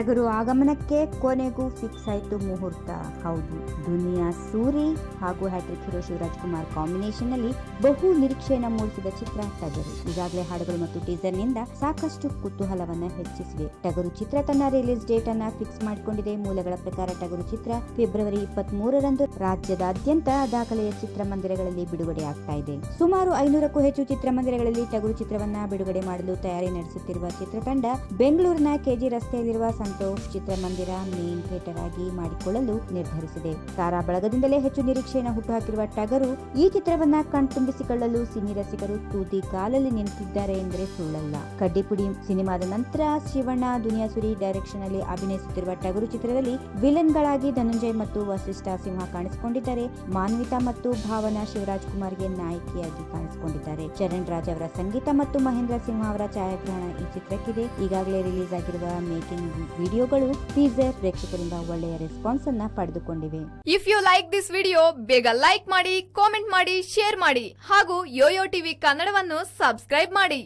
ಟಗರು ಆಗಮನಕ್ಕೆ ಕೊನೆಗೂ ಫಿಕ್ಸ್ ಆಯಿತು ಮುಹೂರ್ತ. ಹೌದು, ದುನಿಯಾ ಸೂರಿ ಹಾಗೂ ಹ್ಯಾಟ್ರಿಕ್ ಹೀರೋ ಶಿವರಾಜ್ ಕುಮಾರ್ ಕಾಂಬಿನೇಷನ್ನಲ್ಲಿ ಬಹು ನಿರೀಕ್ಷೆಯನ್ನ ಮೂಡಿಸಿದ ಚಿತ್ರ ಟಗರು. ಈಗಾಗಲೇ ಹಾಡುಗಳು ಮತ್ತು ಟೀಸರ್ನಿಂದ ಸಾಕಷ್ಟು ಕುತೂಹಲವನ್ನ ಹೆಚ್ಚಿಸಿವೆ. ಟಗರು ಚಿತ್ರ ತನ್ನ ರಿಲೀಸ್ ಡೇಟ್ ಅನ್ನ ಫಿಕ್ಸ್ ಮಾಡಿಕೊಂಡಿದೆ. ಮೂಲಗಳ ಪ್ರಕಾರ ಟಗರು ಚಿತ್ರ ಫೆಬ್ರವರಿ ಇಪ್ಪತ್ತ್ ಮೂರರಂದು ರಾಜ್ಯದಾದ್ಯಂತ ದಾಖಲೆಯ ಚಿತ್ರಮಂದಿರಗಳಲ್ಲಿ ಬಿಡುಗಡೆ ಆಗ್ತಾ ಇದೆ. ಸುಮಾರು ಐನೂರಕ್ಕೂ ಹೆಚ್ಚು ಚಿತ್ರಮಂದಿರಗಳಲ್ಲಿ ಟಗರು ಚಿತ್ರವನ್ನ ಬಿಡುಗಡೆ ಮಾಡಲು ತಯಾರಿ ನಡೆಸುತ್ತಿರುವ ಚಿತ್ರತಂಡ ಬೆಂಗಳೂರಿನ ಕೆಜಿ ರಸ್ತೆಯಲ್ಲಿರುವ ಸಂತೋಷ್ ಚಿತ್ರಮಂದಿರ ಮೇನ್ ಥಿಯೇಟರ್ ಆಗಿ ಮಾಡಿಕೊಳ್ಳಲು ನಿರ್ಧರಿಸಿದೆ. ತಾರಾ ಬಳಗದಿಂದಲೇ ಹೆಚ್ಚು ನಿರೀಕ್ಷೆಯನ್ನು ಹುಟ್ಟುಹಾಕಿರುವ ಟಗರು ಈ ಚಿತ್ರವನ್ನ ಕಣ್ತುಂಬಿಸಿಕೊಳ್ಳಲು ಸಿನಿ ರಸಿಕರು ತೂತಿ ಕಾಲಲ್ಲಿ ನಿಂತಿದ್ದಾರೆ ಎಂದರೆ ಸುಳ್ಳಲ್ಲ. ಕಡ್ಡಿಪುಡಿ ಸಿನಿಮಾದ ನಂತರ ಶಿವಣ್ಣ ದುನಿಯಾಸುರಿ ಡೈರೆಕ್ಷನ್ ಅಲ್ಲಿ ಅಭಿನಯಿಸುತ್ತಿರುವ ಟಗರು ಚಿತ್ರದಲ್ಲಿ ವಿಲನ್ ಗಳಾಗಿ ಧನಂಜಯ್ ಮತ್ತು ವಸಿಷ್ಠ ಸಿಂಹ ಕಾಣಿಸಿಕೊಂಡಿದ್ದಾರೆ. ಮಾನ್ವಿತಾ ಮತ್ತು ಭಾವನಾ ಶಿವರಾಜ್ ಕುಮಾರ್ಗೆ ನಾಯಕಿಯಾಗಿ ಕಾಣಿಸಿಕೊಂಡಿದ್ದಾರೆ. ಚರಣ್ ರಾಜ್ ಅವರ ಸಂಗೀತ ಮತ್ತು ಮಹೇಂದ್ರ ಸಿಂಹ ಅವರ ಛಾಯಾಗ್ರಹಣ ಈ ಚಿತ್ರಕ್ಕಿದೆ. ಈಗಾಗಲೇ ರಿಲೀಸ್ ಆಗಿರುವ ಮೇಕಿಂಗ್ ವಿಡಿಯೋಗಳು ಟೀಸರ್ ಪ್ರೇಕ್ಷಕರಿಂದ ಒಳ್ಳೆಯ ರೆಸ್ಪಾನ್ಸ್ ಅನ್ನ ಪಡೆದುಕೊಂಡಿವೆ. If you like this video ಬೇಗ ಲೈಕ್ ಮಾಡಿ ಕಾಮೆಂಟ್ ಮಾಡಿ ಶೇರ್ ಮಾಡಿ ಹಾಗೂ ಯೋಯೋ ಟಿವಿ ಕನ್ನಡವನ್ನು ಸಬ್ಸ್ಕ್ರೈಬ್ ಮಾಡಿ.